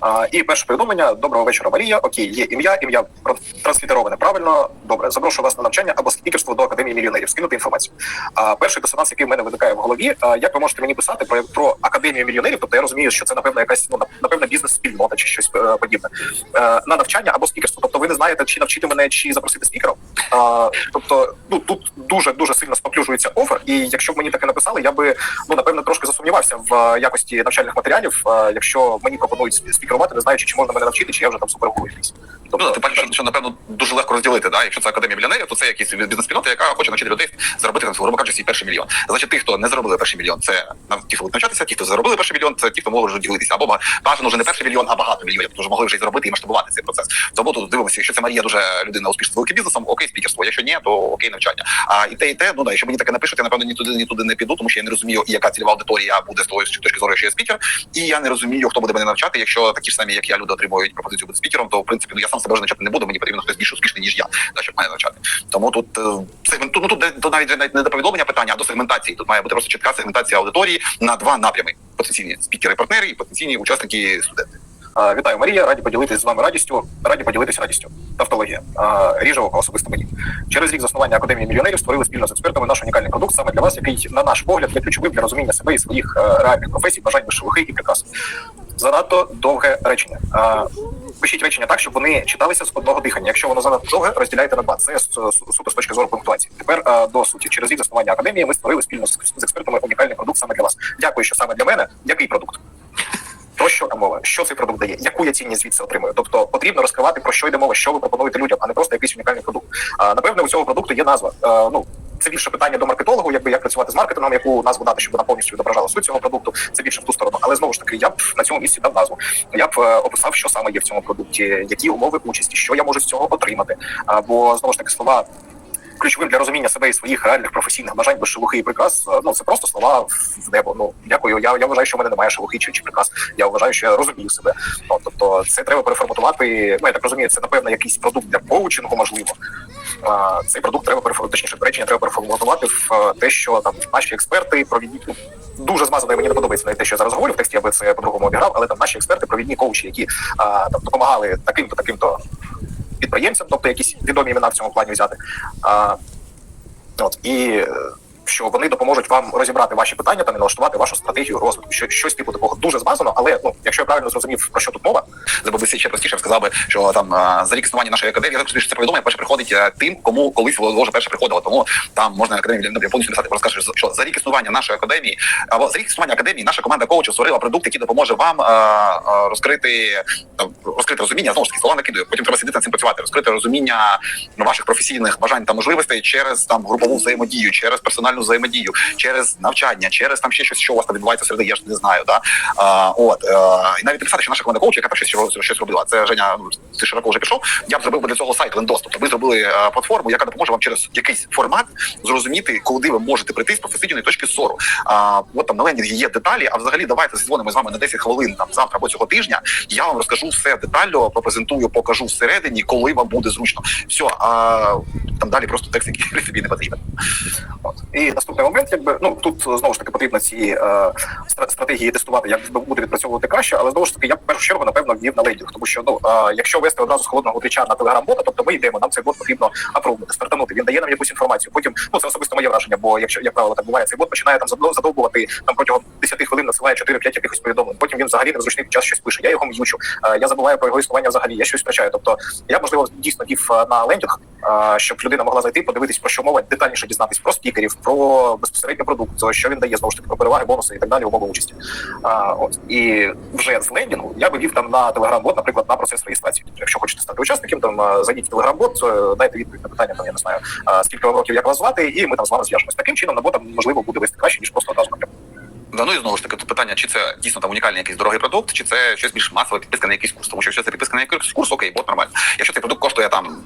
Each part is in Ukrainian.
А, і перше повідомлення: доброго вечора, Марія. Окей, є ім'я, ім'я транслітероване правильно. Добре, запрошую вас на навчання або спікерство до академії мільйонерів. Скинути інформацію. А перший дисонанс, який в мене виникає в голові, а, як ви можете мені писати про, про академію мільйонерів? Тобто я розумію, що це напевно якась ну напевно бізнес-спільнота чи щось е, подібне е, на навчання або спікерство. Тобто, ви не знаєте, чи навчити мене, чи запросити спікером. А, тобто, ну тут дуже дуже сильно споплюжується офер. І якщо б мені таке написали, я би ну напевно трошки засумнівався в е, якості навчальних матеріалів, якщо мені пропонують спікерувати, не знаючи, чи можна мене навчити, чи я вже там супергуру якийсь. Ну, да, ти бачиш, що, напевно дуже легко розділити. Да? Якщо це академія мільйонерів, то це якийсь бізнес-спільнота, яка хоче навчити людей заробити там, грубо кажучи, свій перший мільйон. Значить, ті, хто не заробили перший мільйон, це ті, хто будуть навчатися, ті, хто заробили перший мільйон, це ті, хто можуть вже ділитися. Або бажано вже не перший мільйон, а багато мільйонів, тому що могли вже й заробити і масштабувати цей процес. Тому тут дивимося, якщо це Марія дуже людина успішна з великим бізнесом, окей, спікерство. Якщо ні, то окей, навчання. А і те, і те, ну да, якщо мені таке напишуть, я напевно ні туди, ні туди не піду, тому що я не розумію, яка цільова аудиторія буде з з точки зору, що я спікер, і я не розумію, хто буде мене навчати. Якщо такі ж самі, як я, люди отримують пропозицію бути спікером, то в принципі ну я сам себе вже навчати не буду. Мені потрібно хтось більш успішний ніж я, да, щоб мене навчати. Тому тут сегменту сегмент, ну тут до навіть навіть не до повідомлення питання, а до сегментації. Тут має бути просто чітка сегментація аудиторії на два напрями: потенційні спікери, партнери і потенційні учасники студенти. Вітаю, Марія. Раді поділитися з вами радістю. Раді поділитися радістю. Тавтологія. Ріже око особисто мені. Через рік заснування академії мільйонерів створили спільно з експертами наш унікальний продукт саме для вас, який, на наш погляд, є ключовим для розуміння себе і своїх е, реальних професій, бажань вишивухи і прикрас. Занадто довге речення. Пишіть речення так, щоб вони читалися з одного дихання. Якщо воно занадто довге, розділяйте на два. Це суто з точки зору пунктуації. Тепер до суті. Через рік заснування академії ми створили спільно з експертами унікальний продукт саме для вас. Дякую, що саме для мене. Який продукт? Що там мова? Що цей продукт дає? Яку я цінність звідси отримую? Тобто потрібно розкривати про що йде мова, що ви пропонуєте людям, а не просто якийсь унікальний продукт. А, напевне, у цього продукту є назва. А, ну це більше питання до маркетологу, якби як працювати з маркетингом, яку назву дати, щоб вона повністю відображала суть цього продукту. Це більше в ту сторону. Але знову ж таки, я б на цьому місці дав назву. Я б е, описав, що саме є в цьому продукті, які умови участі, що я можу з цього отримати. А, бо знову ж таки слова. Ключовим для розуміння себе і своїх реальних професійних бажань без шелухи і прикрас, е, ну це просто слова в небо. Ну дякую. Я, я вважаю, що в мене немає шелухи чи, чи прикрас. Я вважаю, що я розумію себе. Ну, тобто, це треба переформатувати. Ну я так розумію, це напевно якийсь продукт для коучингу, можливо. А, цей продукт треба переформатувати, точніше, речення треба переформатувати в е, те, що там наші експерти провідні. Дуже змазано, і мені не подобається навіть те, що я зараз говорю в тексті, я би це по-другому обіграв, але там наші експерти, провідні коучі, які а, там допомагали таким-то, таким-то підприємцям, тобто якісь відомі імена в цьому плані взяти. А, от і е, що вони допоможуть вам розібрати ваші питання та налаштувати вашу стратегію розвитку. Що щось типу такого дуже змазано, але ну, якщо я правильно зрозумів про що тут мова, би ще простіше сказав би, що там за рік існування нашої академії, я це повідомлення перше приходить е, тим, кому колись вже перше приходило. Тому там можна академію напряму повністю написати, просто скажеш, що за рік існування нашої академії або за рік існування академії наша команда коучів створила продукт, який допоможе вам а, а, розкрити розкрити розуміння. Знову ж таки слова накидую. Потім треба сидіти над цим працювати, розкрити розуміння ну, ваших професійних бажань та можливостей через там групову взаємодію, через персональну взаємодію, через навчання, через там ще щось, що у вас там відбувається серед, я ж не знаю. Да? А, от е, і навіть написати, що наша команда коучів, яка перше щось, щось робила. Це Женя ну, ти широко вже пішов. Я б зробив би для цього сайт лендос. Тобто ви зробили е, платформу, яка допоможе вам через якийсь формат зрозуміти, куди ви можете прийти з професійної точки зору. А от там на ленінгі є деталі. А взагалі давайте зідзвонимо з вами на 10 хвилин там завтра або цього тижня. Я вам розкажу все детально, пропрезентую, покажу всередині, коли вам буде зручно. Все, а там далі просто текст, який принципі не потрібен. От. І наступний момент, якби ну тут знову ж таки потрібно ці е, стратегії тестувати, як буде відпрацьовувати краще, але знову ж таки я в першу чергу напевно ввів на лендінг, тому що ну е, якщо вести одразу з холодного твіча на телеграм-бота, тобто ми йдемо, нам цей бот потрібно апрувнути, стартанути. Він дає нам якусь інформацію. Потім ну це особисто моє враження, бо якщо як правило так буває, цей бот починає там задовбувати там протягом 10 хвилин насилає 4-5 якихось повідомлень. Потім він взагалі не в зручний час щось пише. Я його м'ючу. Е, я забуваю про його існування взагалі. Я щось втрачаю. Тобто я можливо дійсно вів е, на лендінг, е, щоб людина могла зайти, подивитись про що мова, детальніше дізнатись про спікерів, про безпосередньо продукт, що він дає знову ж таки про переваги, бонуси і так далі, умови участі. А, от і вже з лендінгу я би вів там на телеграм-бот, наприклад, на процес реєстрації. Тобто, якщо хочете стати учасником, там зайдіть в телеграм-бот, е, дайте відповідь на питання, там я не знаю, скільки вам років, як вас звати, і ми там з вами зв'яжемось. Таким чином на бота можливо буде вести краще ніж просто одразу. Да, ну і знову ж таки, тут питання, чи це дійсно там унікальний якийсь дорогий продукт, чи це щось більш масове підписка на якийсь курс. Тому що якщо це підписка на якийсь курс, окей, бот нормально. Якщо цей продукт коштує там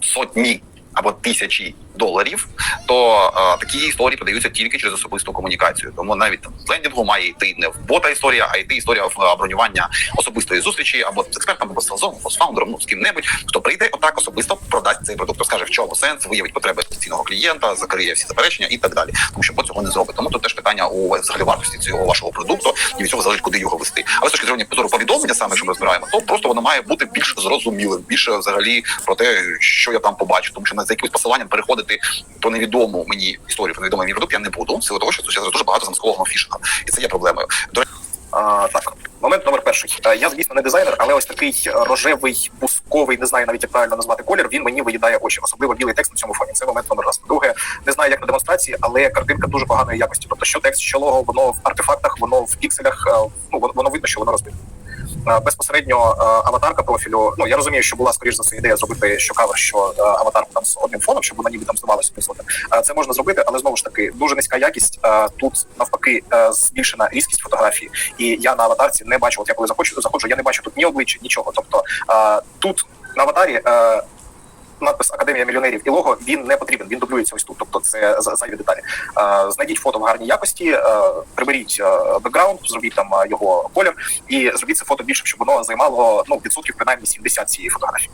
сотні або тисячі доларів, то е, такі історії подаються тільки через особисту комунікацію. Тому навіть там з лендінгу має йти не в бота історія, а йти історія в е, бронювання особистої зустрічі або з експертом, або з селзом, або з фаундером, ну з ким-небудь, хто прийде отак особисто продасть цей продукт, розкаже в чому сенс, виявить потреби потенційного клієнта, закриє всі заперечення і так далі. Тому що бот цього не зробить. Тому тут теж питання у взагалі вартості цього вашого продукту, і від цього залежить, куди його вести. Але з точки зору позору повідомлення, саме що ми розбираємо, то просто воно має бути більш зрозумілим, більше взагалі про те, що я там побачу, тому що на за якимось посиланням переходити то невідому мені історію, про невідомий мені продукт я не буду. Силу того, що зараз дуже багато замаскованого фішингу, і це є проблемою. До А, так, момент номер перший. Е, Я, звісно, не дизайнер, але ось такий рожевий, пусковий, не знаю навіть як правильно назвати колір. Він мені виїдає очі, особливо білий текст на цьому фоні. Це момент номер раз. Друге, не знаю, як на демонстрації, але картинка дуже поганої якості. Тобто, що текст, що лого, воно в артефактах, воно в пікселях. е, Ну воно видно, що воно розбите. Е, Безпосередньо е, аватарка профілю. Ну я розумію, що була скоріш за все ідея зробити що кавер, що аватарку там з одним фоном, щоб вона ніби там здавалася присутним. Е, Це можна зробити, але знову ж таки дуже низька якість. Тут навпаки збільшена різкість фотографії, і я на аватарці не бачу. От я коли заходжу, заходжу, я не бачу тут ні обличчя, нічого. Тобто тут на аватарі. Надпис Академія мільйонерів і лого він не потрібен. Він дублюється ось тут. Тобто це за- зайві деталі. Знайдіть фото в гарній якості, приберіть бекграунд, зробіть там його колір і зробіть це фото більше, щоб воно займало ну відсотків принаймні 70 цієї фотографії.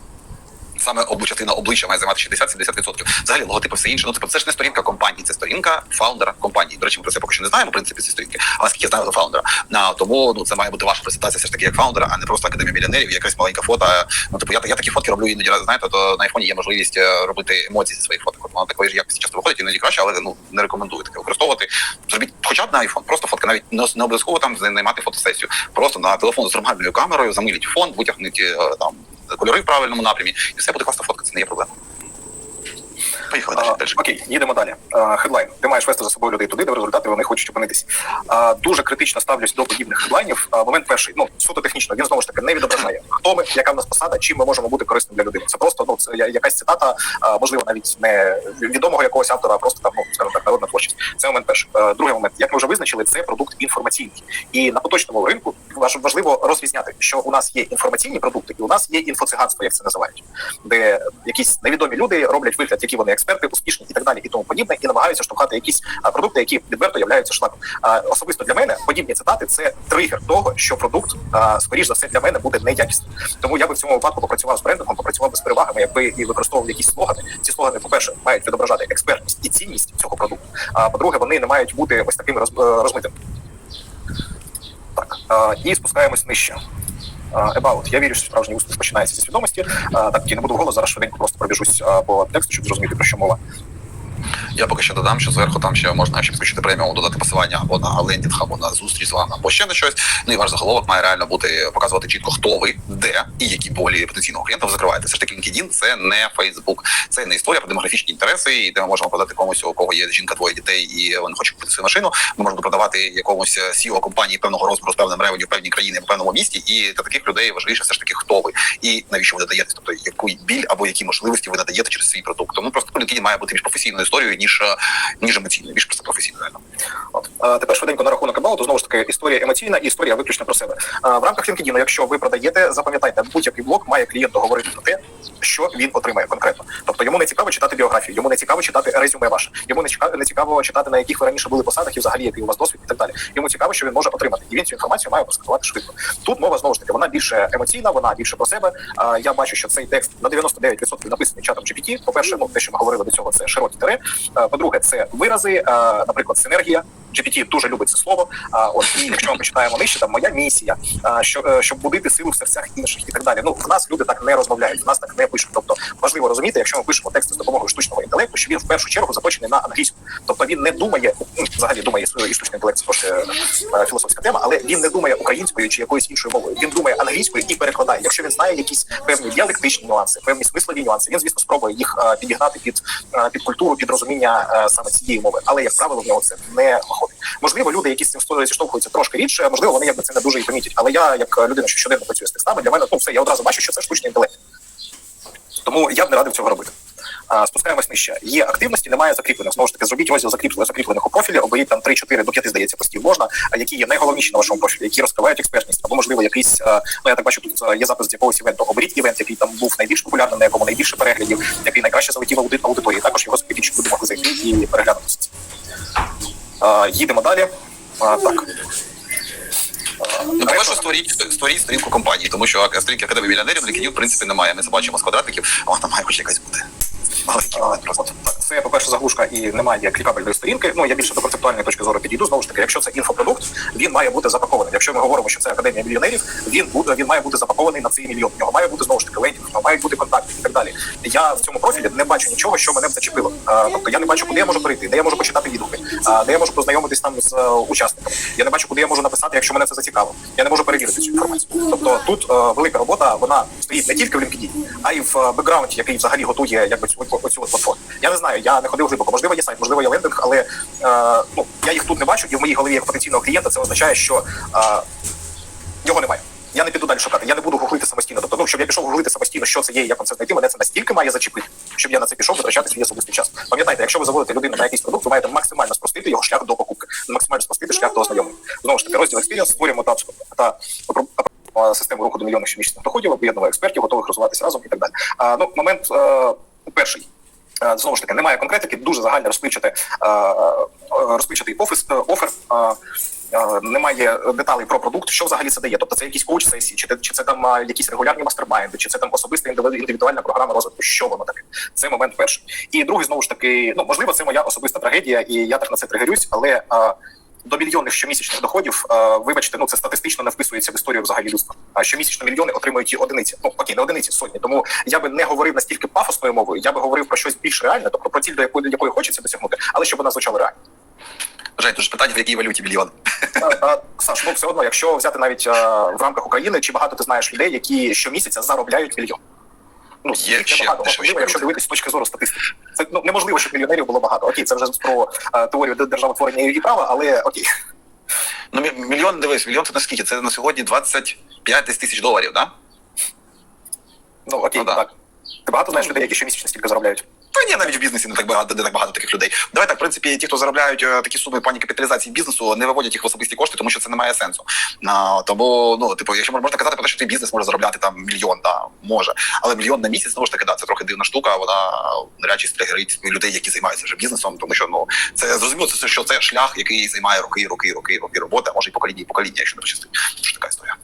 Саме об- частина обличчя має займати 60-70%. Взагалі логотипи все інше. Ну це, це ж не сторінка компанії, це сторінка фаундера компанії. До речі, ми про це поки що не знаємо. В принципі, ці сторінки, але скільки знаю за фаундера. На тому ну це має бути ваша презентація, все ж таки як фаундера, а не просто академія мільйонерів, якась маленька фото. Ну типу, я, я такі фотки роблю іноді. Знаєте, то на айфоні є можливість е, робити емоції зі своїх фоток. От Воно такої ж якості часто виходить, іноді краще, але ну не рекомендую таке використовувати. Зробіть хоча б на айфон, просто фотка, навіть не, не обов'язково там займати фотосесію. Просто на телефон з нормальною камерою, замиліть фон, витягніть е, там кольори в правильному напрямі, і все буде класно фоткатися, не є проблема. Поїхали далі. Далі. Окей, їдемо далі. Хедлайн. Ти маєш вести за собою людей туди, де в результаті вони хочуть опинитись. А, Дуже критично ставлюсь до подібних хедлайнів. А, Момент перший, ну суто технічно, він знову ж таки не відображає, хто ми, яка в нас посада, чим ми можемо бути корисним для людини. Це просто ну це якась цитата, а, можливо, навіть не відомого якогось автора, а просто там, ну скажімо так, народна творчість. Це момент перший. А, Другий момент, як ми вже визначили, це продукт інформаційний. І на поточному ринку важливо розрізняти, що у нас є інформаційні продукти, і у нас є інфоциганство, як це називають, де якісь невідомі люди роблять вигляд, які вони експерти, успішні і так далі, і тому подібне, і намагаються штовхати якісь продукти, які відверто являються шлаком. Особисто для мене подібні цитати це тригер того, що продукт, скоріш за все, для мене буде неякісним. Тому я би в цьому випадку попрацював з брендингом, попрацював би з перевагами, якби і використовував якісь слогани. Ці слогани, по-перше, мають відображати експертність і цінність цього продукту. А по-друге, вони не мають бути ось такими е, розмитими. Так, і спускаємось нижче. About. Я вірю, що справжній успіх починається зі свідомості. Так, я не буду голос зараз швиденько просто пробіжусь по тексту, щоб зрозуміти, про що мова. Я поки що додам, що зверху там ще можна, щоб включити преміум, додати посилання або на лендінг, або на зустріч з вами, або ще на щось. Ну і ваш заголовок має реально бути показувати чітко, хто ви, де і які болі потенційного клієнта ви закриваєте. Все ж таки LinkedIn – це не Facebook. це не історія про демографічні інтереси, і де ми можемо продати комусь, у кого є жінка, двоє дітей, і вони хочуть купити свою машину. Ми можемо продавати якомусь CEO компанії певного розміру з певним ревеню певній країні, в певному місті. І для таких людей важливіше все ж таки, хто ви і навіщо ви надаєте, тобто яку біль або які можливості ви надаєте через свій продукт. Тому просто LinkedIn має бути більш професійною історією, ніж е, ніж емоційною, більш просто професійною. реально. От а, тепер швиденько на рахунок About, знову ж таки історія емоційна і історія виключно про себе. А, в рамках LinkedIn, якщо ви продаєте, запам'ятайте, будь-який блог має клієнту говорити про те, що він отримає конкретно. Тобто йому не цікаво читати біографію, йому не цікаво читати резюме ваше, йому не цікаво, не цікаво читати на яких ви раніше були посадах і взагалі який у вас досвід і так далі. Йому цікаво, що він може отримати, і він цю інформацію має презентувати швидко. Тут мова знову ж таки вона більше емоційна, вона більше про себе. А, я бачу, що цей текст на 99% написаний чатом GPT. По перше, ну те, що ми говорили до цього, це широкі тире. А, По-друге, це вирази, наприклад, синергія. GPT дуже любить це слово. А от і якщо ми почитаємо нижче, там моя місія, що е, щоб будити силу в серцях інших і так далі. Ну в нас люди так не розмовляють, в нас так не пишуть. Тобто важливо розуміти, якщо ми пишемо тексти з допомогою штучного інтелекту, що він в першу чергу заточений на англійську. Тобто він не думає, ну, взагалі думає і штучний інтелект, це е, філософська тема, але він не думає українською чи якоюсь іншою мовою. Він думає англійською і перекладає. Якщо він знає якісь певні діалектичні нюанси, певні смислові нюанси, він звісно спробує їх е, підігнати під, е, під культуру, під розуміння е, саме цієї мови. Але як правило, в нього це не виходить. Можливо, люди, які з цим зіштовхуються трошки рідше, можливо, вони якби це не дуже і помітять. Але я, як людина, що щоденно працює з текстами, для мене ну все, я одразу бачу, що це штучний інтелект. Тому я б не радив цього робити. Спускаємось нижче. Є активності, немає закріплених. Знову ж таки, зробіть розділ закріплених, закріплених у профілі, оберіть там 3-4 до 5, здається, постів можна, які є найголовніші на вашому профілі, які розкривають експертність, або можливо якийсь, е, ну я так бачу, тут е, є запис з якогось івенту. Оберіть івент, який там був найбільш популярним, на якому найбільше переглядів, який найкраще залетів аудит аудиторії. Також його люди могли зайти і переглянути. Е, Їдемо далі. Так. Ну, по-перше, створіть, створіть сторінку компанії, тому що сторінки Академії мільйонерів на LinkedIn, в принципі, немає. Ми це бачимо з квадратиків, а вона має хоч якась бути. От, це, по-перше, заглушка і немає клікабельної сторінки. Ну я більше до концептуальної точки зору підійду. Знову ж таки, якщо це інфопродукт, він має бути запакований. Якщо ми говоримо, що це академія мільйонерів, він буде він має бути запакований на цей мільйон. В нього має бути знову ж таки лендінг, в мають бути контакти і так далі. Я в цьому профілі не бачу нічого, що мене б зачепило. Тобто я не бачу, куди я можу перейти, де я можу почитати відгуки, де я можу познайомитись там з е, учасниками. Я не бачу, куди я можу написати, якщо мене це зацікавило. Я не можу перевірити цю інформацію. Тобто тут е, велика робота, вона стоїть не тільки в LinkedIn, а й в е, бекграунді, який взагалі готує якби цю оцю от платформу. Я не знаю, я не ходив глибоко. Можливо, є сайт, можливо, є лендинг, але е, ну я їх тут не бачу, і в моїй голові як потенційного клієнта це означає, що е, його немає. Я не піду далі шукати, я не буду гуглити самостійно. Тобто, ну, щоб я пішов гуглити самостійно, що це є, як вам це знайти, мене це настільки має зачепити, щоб я на це пішов витрачати свій особистий час. Пам'ятайте, якщо ви заводите людину на якийсь продукт, ви маєте максимально спростити його шлях до покупки, максимально спростити шлях до ознайомлення. Знову ж таки, розділ Experience створюємо та, та систему руху до мільйонних щомісячних доходів, об'єднуємо експертів, готових розвиватися разом і так далі. А, ну, момент е, перший. Е, Знову ж таки, немає конкретики, дуже загально розпичати е, е, розпичатий офіс офер. Немає деталей про продукт, що взагалі це дає. Тобто це якісь коуч сесії, чи, чи це там якісь регулярні мастермайнди, чи це там особиста індивідуальна програма розвитку. Що воно таке? Це момент перший. І другий знову ж таки, ну можливо, це моя особиста трагедія, і я так на це тригерюсь, але. Е, до мільйонних щомісячних доходів, е, вибачте, ну це статистично не вписується в історію взагалі людства. А щомісячно мільйони отримують ті одиниці. Ну окей, не одиниці, сотні. Тому я би не говорив настільки пафосною мовою, я би говорив про щось більш реальне, тобто про ціль, до якої, до якої хочеться досягнути, але щоб вона звучала реально. Жень, тут питання, в якій валюті мільйон. Саш, ну все одно, якщо взяти навіть в рамках України, чи багато ти знаєш людей, які щомісяця заробляють мільйон? Ну, Є ще багато особливо, якщо дивитися з точки зору статистики. Це ну неможливо, щоб мільйонерів було багато. Окей, це вже про а, теорію державотворення і права, але окей. Ну, мільйон, дивись, мільйон це наскільки? Це на сьогодні 25 тисяч доларів, так? Да? Ну окей, Ну, да. так. Ти багато знаєш людей, які щомісячно стільки заробляють? Та ні, навіть в бізнесі не так багато, не так багато таких людей. Давай так, в принципі, ті, хто заробляють е, такі суми в плані капіталізації бізнесу, не виводять їх в особисті кошти, тому що це не має сенсу. А, тому, ну, типу, якщо можна казати про те, що твій бізнес може заробляти там мільйон, да, може. Але мільйон на місяць, знову ж таки, да, це трохи дивна штука, вона навряд чи стригерить людей, які займаються вже бізнесом, тому що ну це зрозуміло, що це шлях, який займає роки, роки, роки, роки роботи, а може і покоління, і покоління, якщо не пощастить. Що така історія.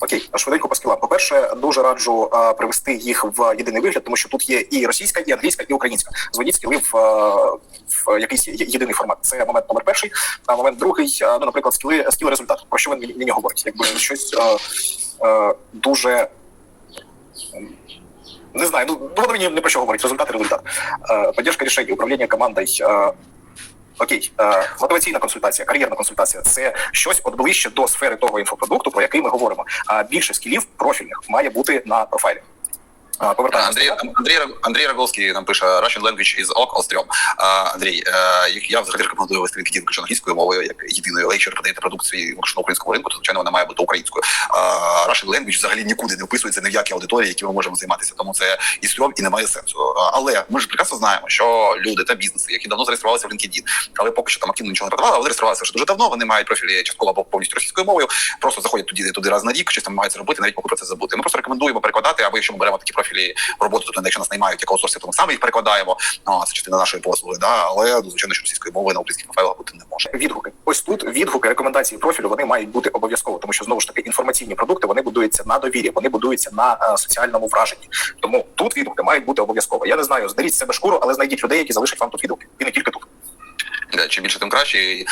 Окей, швиденько по скілам. По-перше, дуже раджу а, привести їх в єдиний вигляд, тому що тут є і російська, і англійська, і українська. Зводіть скіли в, в якийсь єдиний формат. Це момент номер перший. А момент другий, ну, наприклад, скіли, скіл результат. Про що він мені, говорить? Якби щось а, а, дуже. Не знаю, ну ну, воно мені не про що говорить. Результат результат. Поддержка рішень, управління командою. Окей, е, мотиваційна консультація, кар'єрна консультація це щось от ближче до сфери того інфопродукту, про який ми говоримо. А більше скілів профільних має бути на профайлі. Андрій, Андрій, Андрій Раговський нам пише Russian language is ok, all стрьом. А, Андрій, е, я взагалі рекомендую вести LinkedIn виключно англійською мовою, як єдиною, але якщо продаєте продукцію виключно українському ринку, то звичайно вона має бути українською. Russian language взагалі нікуди не вписується ні в які аудиторії, які ми можемо займатися. Тому це і стрьом, і не має сенсу. Але ми ж прекрасно знаємо, що люди та бізнеси, які давно зареєструвалися в LinkedIn, але поки що там активно нічого не продавали, але зареєструвалися вже дуже давно. Вони мають профілі частково або повністю російською мовою, просто заходять туди туди раз на рік, щось там намагаються робити, навіть поки про це забути. Ми просто рекомендуємо перекладати, або якщо ми беремо такі профілі в роботу, тобто якщо нас наймають як аутсорсі, то ми саме їх перекладаємо. Ну, це частина нашої послуги, да? але звичайно, що російської мови на українських профайлах бути не може. Відгуки. Ось тут відгуки, рекомендації профілю вони мають бути обов'язково, тому що знову ж таки інформаційні продукти вони будуються на довірі, вони будуються на е, соціальному враженні. Тому тут відгуки мають бути обов'язково. Я не знаю, здеріть з себе шкуру, але знайдіть людей, які залишать вам тут відгуки, і не тільки тут. Чим більше, тим краще.